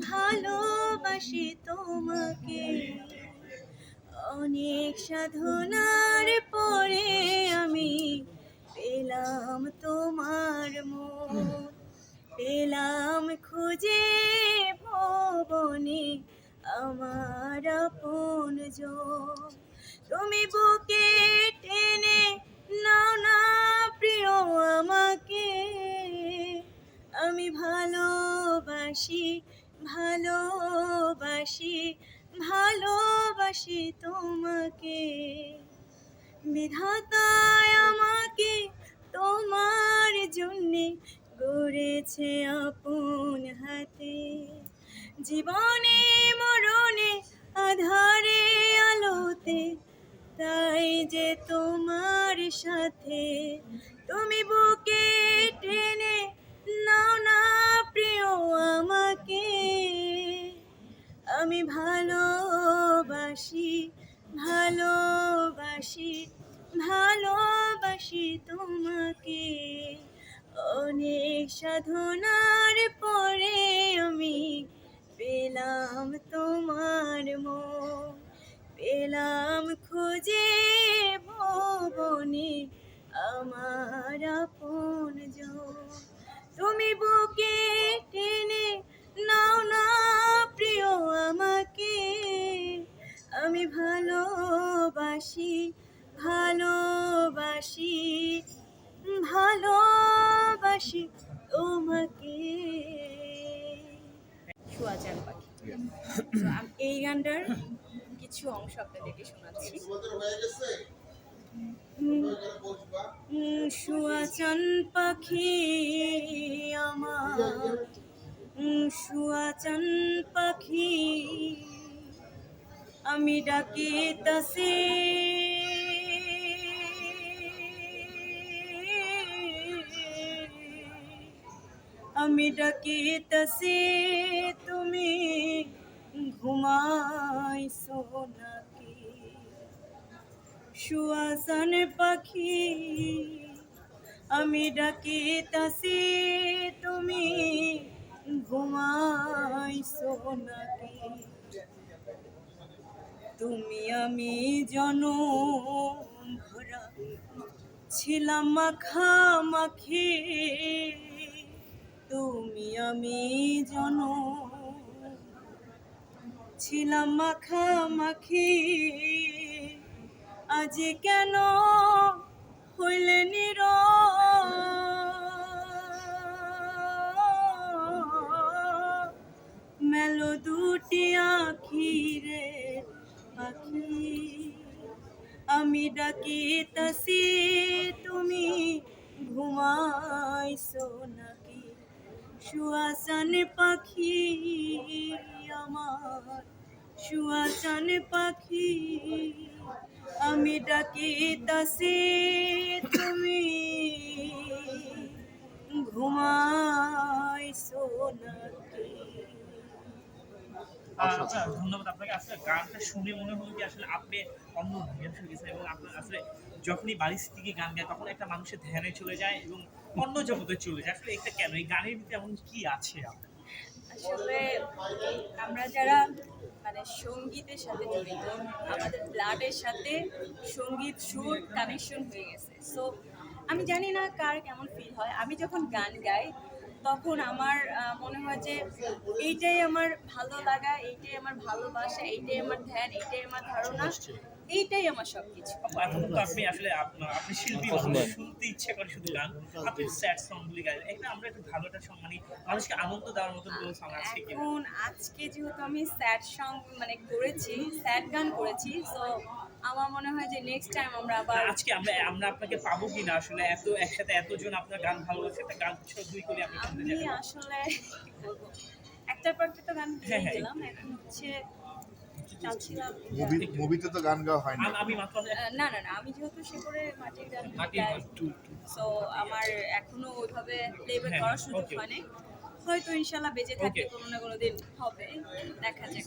ভালোবাসি তোমাকে। অনেক সাধনার পরে আমি পেলাম তোমার মন। পেলাম খুঁজে ভবনে আমার আপন তুমি বুকে টেনে নাও না প্রিয় আমাকে। আমি ভালোবাসি ভালোবাসি ভালোবাসি তোমাকে। বিধাতায় আমাকে তোমার জন্যে গড়েছে আপন হাতে। জীবনে, মরণে, আধারে, আলোতে, তাই যে তোমার সাথে তুমি আমি ভালোবাসি ভালোবাসি ভালোবাসি তোমাকে। অনেক সাধনার পরে আমি পেলাম তোমার মন, পেলাম খুঁজে ভবনে আমার আপন তুমি বুকে টেনে ভালোবাসি তোমাকে। সুয়াচার পাখি। এই গানটার কিছু অংশ আপনাদেরকে শোনাচ্ছি। উম, পাখি আমার। উম, সুয়াচান পাখি আমি ডাকি তাসে আমি ডাকি তাসে, তুমি ঘুমাইছো নাকি? সুয়াসান পাখি, আমি ডাকি তাসি, তুমি ঘুমাইছো নাকি? তুমি আমি জনম ভরা ছিলাম মাখামাখি তুমি আমি জন। ছিলাম মাখামাখি। আজ কেন হইলে নির? মেলো দুটি আখি রে আখি আমি ডাকি তাসি তুমি সুয়াসান পাখি আমার সুয়াসান পাখি আমি ডাকি দাসে তুমি। ঘুমাই আচ্ছা ধন্যবাদ আপনাকে। আসলে গানটা শুনে মনে হলো যে আসলে আপনি অন্য গেছেন এবং আপনার আসলে যখনই বাড়ি থেকে গান গায় তখন একটা মানুষের ধ্যানে চলে যায় এবং অন্য জগতে চলে যায়। আসলে এটা কেন? এই গানের ভিতরে এমন কি আছে আসলে আমরা যারা মানে সঙ্গীতের সাথে জড়িত আমাদের ব্লাডের সাথে সংগীত সুর কানেকশন হয়ে গেছে। সো আমি জানি না কার কেমন ফিল হয়। আমি যখন গান গাই তখন আমার মনে হয় যে এইটাই আমার ভালো লাগা এইটাই আমার ভালোবাসা এইটাই আমার ধ্যান এইটাই আমার ধারণা এইটাই আমার সব কিছু এখন তো আপনি আসলে আপনার আপনি শিল্পী মানুষ, শুনতে ইচ্ছে করে শুধু গান। আপনি স্যাড সং গুলি গান এখানে আমরা একটু ভালোটা সং মানে মানুষকে আনন্দ দেওয়ার মতো কোনো সং আছে কি? এখন আজকে যেহেতু আমি স্যাড সং মানে করেছি স্যাড গান করেছি সো আমার মনে হয় যে নেক্সট টাইম আমরা আবার আজকে আমরা আমরা আপনাকে পাবো কিনা আসলে এত একসাথে এতজন আপনার গান ভালোবাসে একটা গান দুই করে আপনি আমি আসলে কি বলব, একটা তো গান হ্যাঁ, হ্যাঁ। গেলাম এখন হচ্ছে মুভিতে তো গান গাওয়া হয় না আমি না না না আমি যেহেতু মাটির গান মাটির গাই গান। সো আমার এখনও ওইভাবে প্লেব্যাক করার সুযোগ. হয়নি হয়তো ইনশাল্লাহ বেঁচে থাকতে কোনো না কোনো দিন হবে দেখা যাক